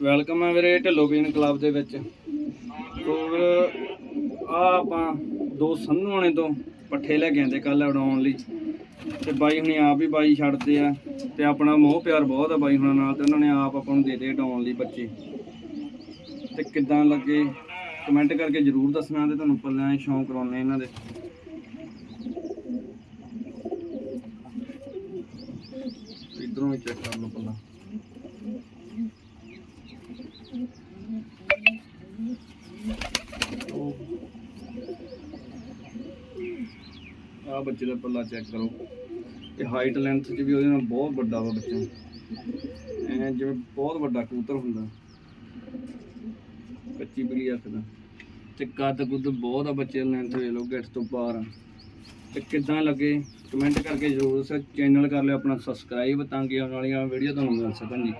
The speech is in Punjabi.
ਵੈਲਕਮ ਹੈ ਵੀਰੇ ਢਿੱਲੋ ਬੀਨ ਕਲੱਬ ਦੇ ਵਿੱਚ। ਤੋ ਆ ਆਪਾਂ ਦੋ ਸੰਧੂਆਣੇ ਤੋਂ ਪੱਠੇ ਲੈ ਕੇ ਆਂਦੇ ਕੱਲ ਉਡਾਉਣ ਲਈ। ਤੇ ਬਾਈ ਹੁਣੀ ਆਪ ਹੀ ਬਾਈ ਛੱਡਦੇ ਆ, ਤੇ ਆਪਣਾ ਮੋਹ ਪਿਆਰ ਬਹੁਤ ਆ ਬਾਈ ਹੁਣਾਂ ਨਾਲ, ਤੇ ਉਹਨਾਂ ਨੇ ਆਪ ਆਪਾਂ ਨੂੰ ਦੇ ਦੇ ਉਡਾਉਣ ਲਈ ਬੱਚੇ। ਤੇ ਕਿੱਦਾਂ ਲੱਗੇ? ਕਮੈਂਟ ਕਰਕੇ ਜਰੂਰ ਦੱਸਣਾ ਤੇ ਤੁਹਾਨੂੰ ਪੱਲਿਆਂ ਸ਼ੌਂਕ ਕਰਾਉਣੇ ਇਹਨਾਂ ਦੇ। ਇਧਰੋਂ ਵੀ ਚੈੱਕ ਕਰ ਲਓ ਪੱਲਾ। ਆ ਬੱਚੇ ਦਾ ਪੱਲਾ ਚੈੱਕ ਕਰੋ। ਇਹ ਹਾਈਟ ਲੈਂਥ 'ਚ ਵੀ ਉਹਦੇ ਨਾਲ ਬਹੁਤ ਵੱਡਾ ਵਾ ਬੱਚਾ। ਐ ਜਿਵੇਂ ਬਹੁਤ ਵੱਡਾ ਕਬੂਤਰ ਹੁੰਦਾ। ਕੱਚੀ ਪੀਲੀ ਅੱਖ ਦਾ। ਤੇ ਕੱਦ ਕੁੱਦ ਬਹੁਤ ਆ ਬੱਚੇ ਲੈਂਥ ਵੇਖ ਲਓ, ਗਿੱਠ ਤੋਂ ਬਾਹਰ ਆ। ਤੇ ਕਿੱਦਾਂ ਲੱਗੇ? ਕਮੈਂਟ ਕਰਕੇ ਜ਼ਰੂਰ ਦੱਸੋ ਚੈਨਲ ਕਰ ਲਿਓ ਆਪਣਾ ਸਬਸਕ੍ਰਾਈਬ ਤਾਂ ਕਿ ਆਉਣ ਵਾਲੀਆਂ ਵੀਡੀਓ ਤੁਹਾਨੂੰ ਮਿਲ ਸਕਣ ਜੀ।